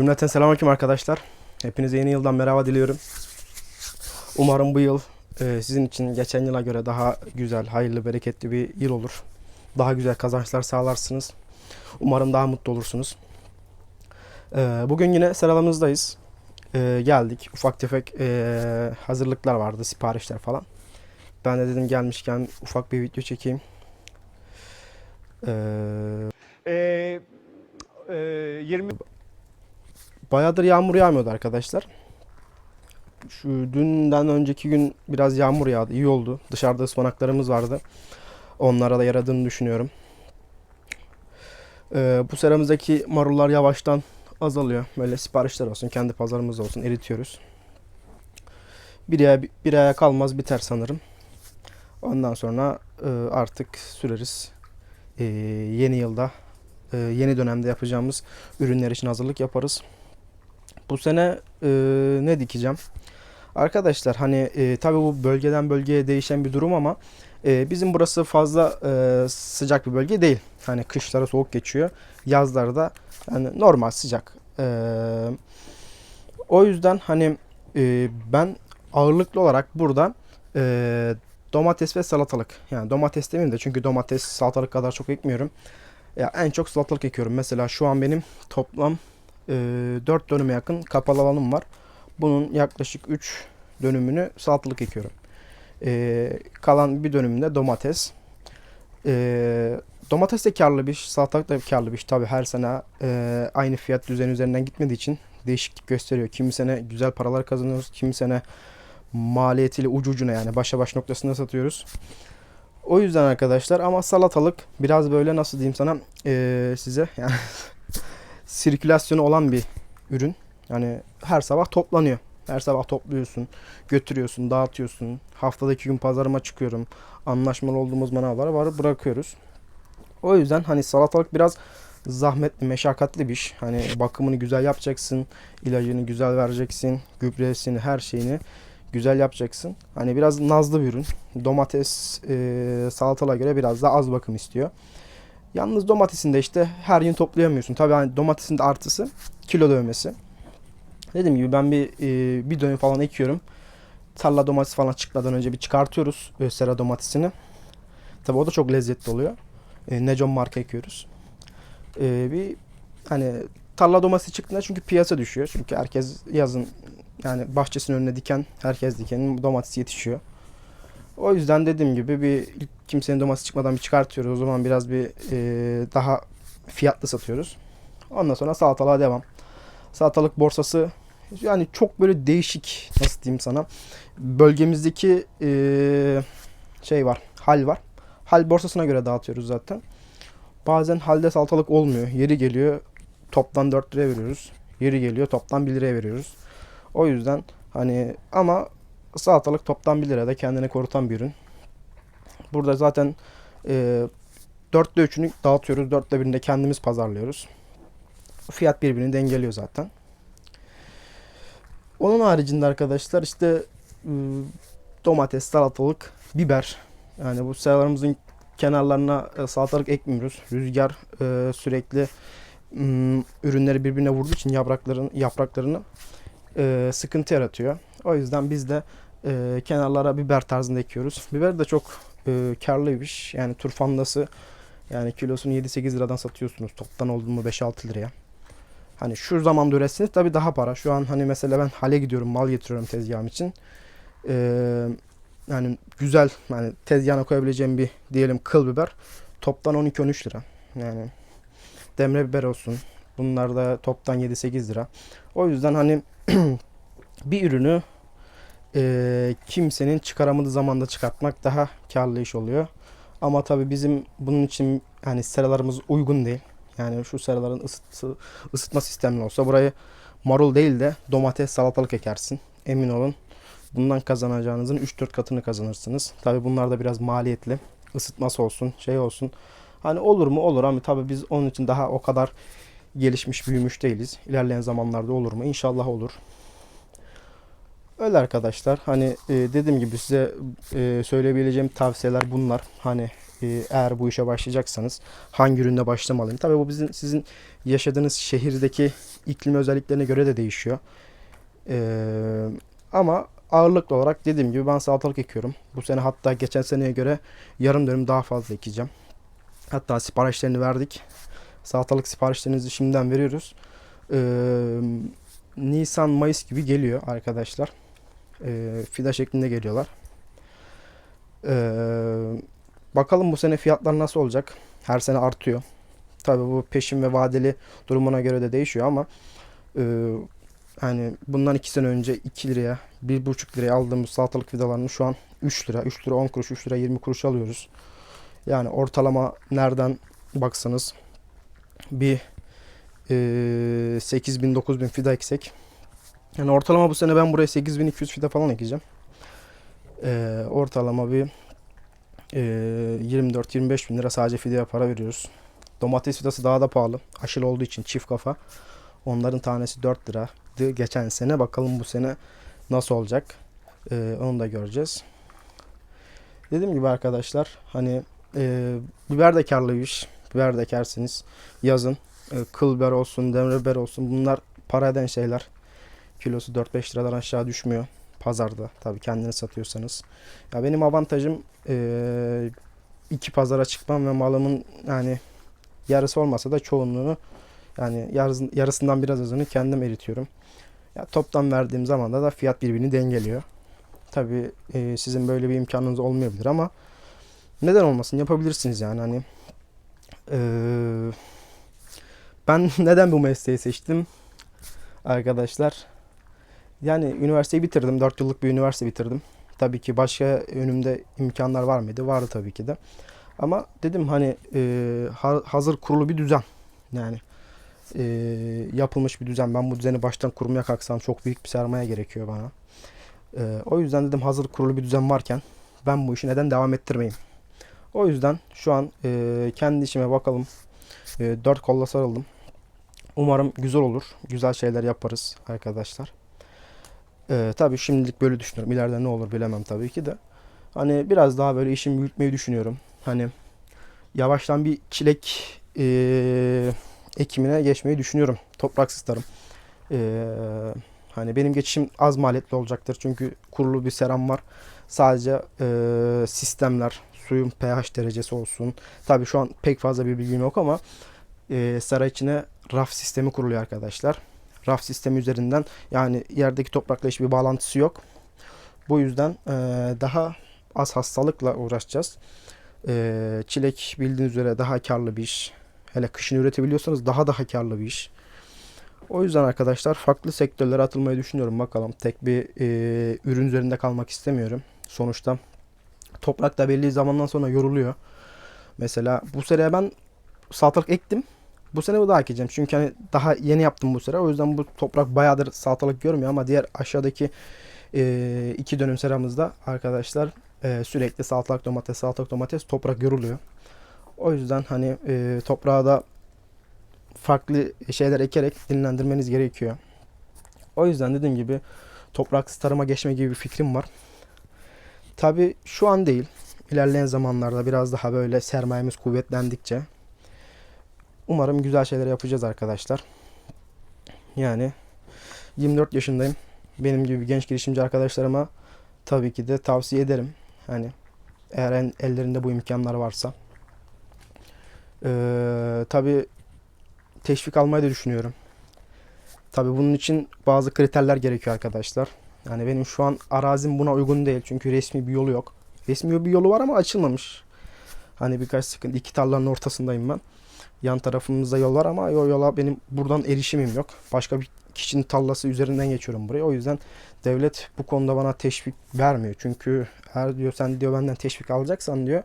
Cümleten selamünaleyküm arkadaşlar. Hepinize yeni yıldan merhaba diliyorum. Umarım bu yıl e, sizin için geçen yıla göre daha güzel, hayırlı, bereketli bir yıl olur. Daha güzel kazançlar sağlarsınız. Umarım daha mutlu olursunuz. E, bugün yine sıralamızdayız. E, geldik. Ufak tefek e, hazırlıklar vardı, siparişler falan. Ben de dedim gelmişken ufak bir video çekeyim. E, Ee, e, 20 Bayağıdır yağmur yağmıyordu arkadaşlar. Şu dünden önceki gün biraz yağmur yağdı. iyi oldu. Dışarıda ıspanaklarımız vardı. Onlara da yaradığını düşünüyorum. Ee, bu seramızdaki marullar yavaştan azalıyor. Böyle siparişler olsun, kendi pazarımız olsun eritiyoruz. Bir aya, bir aya kalmaz biter sanırım. Ondan sonra e, artık süreriz. E, yeni yılda, e, yeni dönemde yapacağımız ürünler için hazırlık yaparız. Bu sene e, ne dikeceğim? Arkadaşlar hani e, tabii bu bölgeden bölgeye değişen bir durum ama e, bizim burası fazla e, sıcak bir bölge değil. Hani kışları soğuk geçiyor. Yazlarda yani normal sıcak. E, o yüzden hani e, ben ağırlıklı olarak burada e, domates ve salatalık. Yani domates demeyeyim de çünkü domates salatalık kadar çok ekmiyorum. Ya en çok salatalık ekiyorum. Mesela şu an benim toplam e, 4 dönüme yakın kapalı alanım var. Bunun yaklaşık 3 dönümünü salatalık ekiyorum. E, kalan bir dönümünde domates. E, domates de karlı bir iş, salatalık da karlı bir iş. Tabi her sene e, aynı fiyat düzeni üzerinden gitmediği için değişiklik gösteriyor. Kimi sene güzel paralar kazanıyoruz, kimi sene maliyetiyle ucu ucuna yani başa baş noktasında satıyoruz. O yüzden arkadaşlar ama salatalık biraz böyle nasıl diyeyim sana e, size yani sirkülasyonu olan bir ürün. Yani her sabah toplanıyor. Her sabah topluyorsun, götürüyorsun, dağıtıyorsun. Haftada iki gün pazarıma çıkıyorum. Anlaşmalı olduğumuz manavlara var bırakıyoruz. O yüzden hani salatalık biraz zahmetli, meşakkatli bir iş. Hani bakımını güzel yapacaksın, ilacını güzel vereceksin, gübresini, her şeyini güzel yapacaksın. Hani biraz nazlı bir ürün. Domates e, salatalığa göre biraz daha az bakım istiyor. Yalnız domatesin de işte her gün toplayamıyorsun. Tabii hani domatesin de artısı kilo dövmesi. Dediğim gibi ben bir e, bir dönüm falan ekiyorum. Tarla domates falan çıkmadan önce bir çıkartıyoruz e, sera domatesini. Tabii o da çok lezzetli oluyor. E, Necom marka ekiyoruz. E, bir hani tarla domatesi çıktığında çünkü piyasa düşüyor. Çünkü herkes yazın yani bahçesinin önüne diken herkes dikenin domates yetişiyor. O yüzden dediğim gibi bir kimsenin domates çıkmadan bir çıkartıyoruz. O zaman biraz bir e, daha fiyatlı satıyoruz. Ondan sonra salatalığa devam. Salatalık borsası yani çok böyle değişik nasıl diyeyim sana. Bölgemizdeki e, şey var, hal var. Hal borsasına göre dağıtıyoruz zaten. Bazen halde salatalık olmuyor. Yeri geliyor toptan 4 liraya veriyoruz. Yeri geliyor toptan 1 liraya veriyoruz. O yüzden hani ama salatalık toptan 1 lirada kendini korutan bir ürün. Burada zaten e, 4'te 3'ünü dağıtıyoruz. 4'te 1'ini de kendimiz pazarlıyoruz. Fiyat birbirini dengeliyor zaten. Onun haricinde arkadaşlar işte e, domates, salatalık, biber. Yani bu seralarımızın kenarlarına e, salatalık ekmiyoruz. Rüzgar e, sürekli ürünleri birbirine vurduğu için yaprakların yapraklarını e, sıkıntı yaratıyor. O yüzden biz de e, kenarlara biber tarzında ekiyoruz. Biber de çok e, karlı bir iş. Yani turfandası yani kilosunu 7-8 liradan satıyorsunuz. Toptan oldu mu 5-6 liraya. Hani şu zamanda üretsiniz tabii daha para. Şu an hani mesela ben hale gidiyorum mal getiriyorum tezgahım için. Ee, yani güzel yani tezgahına koyabileceğim bir diyelim kıl biber toptan 12-13 lira. Yani demre biber olsun. Bunlar da toptan 7-8 lira. O yüzden hani bir ürünü e, kimsenin çıkaramadığı zamanda çıkartmak daha karlı iş oluyor. Ama tabii bizim bunun için yani seralarımız uygun değil. Yani şu seraların ısıtı, ısıtma sistemli olsa burayı marul değil de domates, salatalık ekersin. Emin olun bundan kazanacağınızın 3-4 katını kazanırsınız. Tabii bunlar da biraz maliyetli. Isıtması olsun, şey olsun. Hani olur mu? Olur ama tabii biz onun için daha o kadar gelişmiş, büyümüş değiliz. İlerleyen zamanlarda olur mu? İnşallah olur. Öyle arkadaşlar. Hani e, dediğim gibi size e, söyleyebileceğim tavsiyeler bunlar. Hani e, eğer bu işe başlayacaksanız hangi ürünle başlamalıyım? Tabii bu bizim sizin yaşadığınız şehirdeki iklim özelliklerine göre de değişiyor. Ee, ama ağırlıklı olarak dediğim gibi ben salatalık ekiyorum. Bu sene hatta geçen seneye göre yarım dönüm daha fazla ekeceğim. Hatta siparişlerini verdik. Salatalık siparişlerinizi şimdiden veriyoruz. Ee, Nisan Mayıs gibi geliyor arkadaşlar. Ee, fida şeklinde geliyorlar. Ee, bakalım bu sene fiyatlar nasıl olacak? Her sene artıyor. Tabii bu peşin ve vadeli durumuna göre de değişiyor ama e, hani bundan 2 sene önce 2 liraya 1,5 liraya aldığımız salatalık fidalarını şu an 3 lira, 3 lira 10 kuruş, 3 lira 20 kuruş alıyoruz. Yani ortalama nereden baksanız bir e, 8000 9000 fida eksek. Yani ortalama bu sene ben buraya 8200 fida falan ekeceğim. E, ortalama bir e, 24-25 bin lira sadece fideye para veriyoruz. Domates fidası daha da pahalı. Aşılı olduğu için çift kafa. Onların tanesi 4 liraydı geçen sene. Bakalım bu sene nasıl olacak. Ee, onu da göreceğiz. Dediğim gibi arkadaşlar hani e, biber de karlı bir iş. Biber de ekersiniz. Yazın e, kıl biber olsun, demre biber olsun bunlar para eden şeyler. Kilosu 4-5 liradan aşağı düşmüyor. Pazarda tabii kendini satıyorsanız. Ya benim avantajım e, iki pazara çıkmam ve malımın yani yarısı olmasa da çoğunluğunu yani yarısı, yarısından biraz azını kendim eritiyorum. Ya toptan verdiğim zaman da, da fiyat birbirini dengeliyor. Tabii e, sizin böyle bir imkanınız olmayabilir ama neden olmasın yapabilirsiniz yani hani e, ben neden bu mesleği seçtim arkadaşlar yani üniversiteyi bitirdim 4 yıllık bir üniversite bitirdim tabii ki başka önümde imkanlar var mıydı vardı tabii ki de ama dedim hani e, ha- hazır kurulu bir düzen yani e, yapılmış bir düzen. Ben bu düzeni baştan kurmaya kalksam çok büyük bir sermaye gerekiyor bana. E, o yüzden dedim hazır kurulu bir düzen varken ben bu işi neden devam ettirmeyeyim? O yüzden şu an e, kendi işime bakalım. E, dört kolla sarıldım. Umarım güzel olur. Güzel şeyler yaparız arkadaşlar. E, tabii şimdilik böyle düşünüyorum. İleride ne olur bilemem tabii ki de. Hani biraz daha böyle işimi büyütmeyi düşünüyorum. Hani yavaştan bir çilek e, ekimine geçmeyi düşünüyorum. Topraksız tarım. Ee, hani benim geçişim az maliyetli olacaktır. Çünkü kurulu bir seram var. Sadece e, sistemler, suyun pH derecesi olsun. Tabii şu an pek fazla bir bilgim yok ama e, sera içine raf sistemi kuruluyor arkadaşlar. Raf sistemi üzerinden yani yerdeki toprakla hiçbir bağlantısı yok. Bu yüzden e, daha az hastalıkla uğraşacağız. E, çilek bildiğiniz üzere daha karlı bir iş. Hele kışın üretebiliyorsanız daha daha karlı bir iş. O yüzden arkadaşlar farklı sektörlere atılmayı düşünüyorum. Bakalım tek bir e, ürün üzerinde kalmak istemiyorum. Sonuçta toprak da belli zamandan sonra yoruluyor. Mesela bu sene ben salatalık ektim. Bu sene bu daha ekeceğim. Çünkü hani daha yeni yaptım bu sene. O yüzden bu toprak bayağıdır salatalık görmüyor ama diğer aşağıdaki e, iki dönüm seramızda arkadaşlar e, sürekli salatalık domates salatalık domates toprak yoruluyor. O yüzden hani e, toprağa da farklı şeyler ekerek dinlendirmeniz gerekiyor. O yüzden dediğim gibi topraksız tarıma geçme gibi bir fikrim var. Tabi şu an değil. İlerleyen zamanlarda biraz daha böyle sermayemiz kuvvetlendikçe umarım güzel şeyler yapacağız arkadaşlar. Yani 24 yaşındayım. Benim gibi genç girişimci arkadaşlarıma tabii ki de tavsiye ederim. Hani eğer en- ellerinde bu imkanlar varsa. Ee, tabii teşvik almayı da düşünüyorum. Tabii bunun için bazı kriterler gerekiyor arkadaşlar. Yani benim şu an arazim buna uygun değil. Çünkü resmi bir yolu yok. Resmi bir yolu var ama açılmamış. Hani birkaç sıkıntı. iki tarlanın ortasındayım ben. Yan tarafımızda yol var ama o yola benim buradan erişimim yok. Başka bir kişinin tarlası üzerinden geçiyorum buraya. O yüzden devlet bu konuda bana teşvik vermiyor. Çünkü eğer diyor sen diyor benden teşvik alacaksan diyor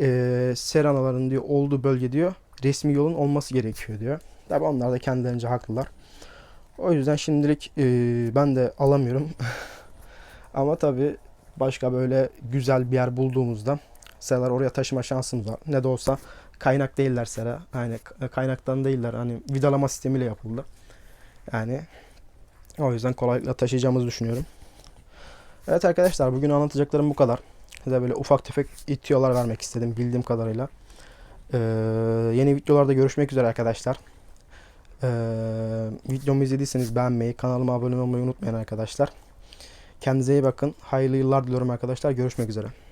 e, seranaların diyor olduğu bölge diyor resmi yolun olması gerekiyor diyor. Tabi onlar da kendilerince haklılar. O yüzden şimdilik e, ben de alamıyorum. Ama tabi başka böyle güzel bir yer bulduğumuzda seralar oraya taşıma şansımız var. Ne de olsa kaynak değiller sera. Yani kaynaktan değiller. Hani vidalama sistemiyle yapıldı. Yani o yüzden kolaylıkla taşıyacağımızı düşünüyorum. Evet arkadaşlar bugün anlatacaklarım bu kadar. Size böyle ufak tefek itiyorlar vermek istedim bildiğim kadarıyla. Ee, yeni videolarda görüşmek üzere arkadaşlar. Ee, videomu izlediyseniz beğenmeyi, kanalıma abone olmayı unutmayın arkadaşlar. Kendinize iyi bakın. Hayırlı yıllar diliyorum arkadaşlar. Görüşmek üzere.